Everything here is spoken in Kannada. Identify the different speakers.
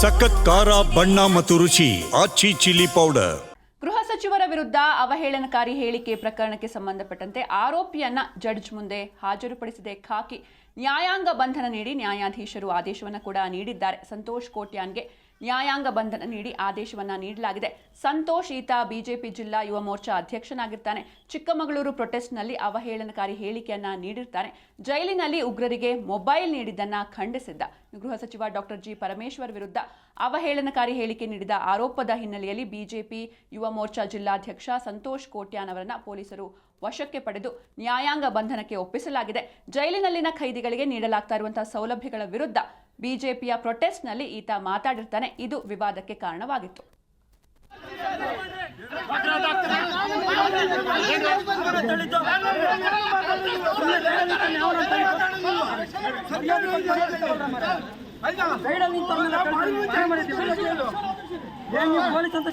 Speaker 1: ಸಖತ್ ಖಾರ, ಬಣ್ಣ ಮತ್ತು ರುಚಿ, ಆಚಿ ಚಿಲ್ಲಿ ಪೌಡರ್.
Speaker 2: ಗೃಹ ಸಚಿವರ ವಿರುದ್ಧ ಅವಹೇಳನಕಾರಿ ಹೇಳಿಕೆ ಪ್ರಕರಣಕ್ಕೆ ಸಂಬಂಧಪಟ್ಟಂತೆ ಆರೋಪಿಯನ್ನ ಜಡ್ಜ್ ಮುಂದೆ ಹಾಜರುಪಡಿಸಿದೆ. ಖಾಕಿ ನ್ಯಾಯಾಂಗ ಬಂಧನ ನೀಡಿ ನ್ಯಾಯಾಧೀಶರು ಆದೇಶವನ್ನು ಕೂಡ ನೀಡಿದ್ದಾರೆ. ಸಂತೋಷ್ ಕೋಟ್ಯಾನ್ಗೆ ನ್ಯಾಯಾಂಗ ಬಂಧನ ನೀಡಿ ಆದೇಶವನ್ನ ನೀಡಲಾಗಿದೆ. ಸಂತೋಷ್ ಈತ ಬಿಜೆಪಿ ಜಿಲ್ಲಾ ಯುವ ಮೋರ್ಚಾ ಅಧ್ಯಕ್ಷನಾಗಿರ್ತಾನೆ. ಚಿಕ್ಕಮಗಳೂರು ಪ್ರೊಟೆಸ್ಟ್ನಲ್ಲಿ ಅವಹೇಳನಕಾರಿ ಹೇಳಿಕೆಯನ್ನ ನೀಡಿರ್ತಾನೆ. ಜೈಲಿನಲ್ಲಿ ಉಗ್ರರಿಗೆ ಮೊಬೈಲ್ ನೀಡಿದ್ದನ್ನ ಖಂಡಿಸಿದ್ದ. ಗೃಹ ಸಚಿವ ಡಾಕ್ಟರ್ ಜಿ ಪರಮೇಶ್ವರ್ ವಿರುದ್ಧ ಅವಹೇಳನಕಾರಿ ಹೇಳಿಕೆ ನೀಡಿದ ಆರೋಪದ ಹಿನ್ನೆಲೆಯಲ್ಲಿ ಬಿಜೆಪಿ ಯುವ ಮೋರ್ಚಾ ಜಿಲ್ಲಾಧ್ಯಕ್ಷ ಸಂತೋಷ್ ಕೋಟ್ಯಾನ್ ಅವರನ್ನ ಪೊಲೀಸರು ವಶಕ್ಕೆ ಪಡೆದು ನ್ಯಾಯಾಂಗ ಬಂಧನಕ್ಕೆ ಒಪ್ಪಿಸಲಾಗಿದೆ. ಜೈಲಿನಲ್ಲಿನ ಖೈದಿಗಳಿಗೆ ನೀಡಲಾಗ್ತಾ ಇರುವಂತಹ ಸೌಲಭ್ಯಗಳ ವಿರುದ್ಧ ಬಿಜೆಪಿಯ ಪ್ರೊಟೆಸ್ಟ್ನಲ್ಲಿ ಈತ ಮಾತಾಡಿರ್ತಾನೆ. ಇದು ವಿವಾದಕ್ಕೆ ಕಾರಣವಾಗಿತ್ತು.
Speaker 3: ಪೊಲೀಸ್ ಅಂತ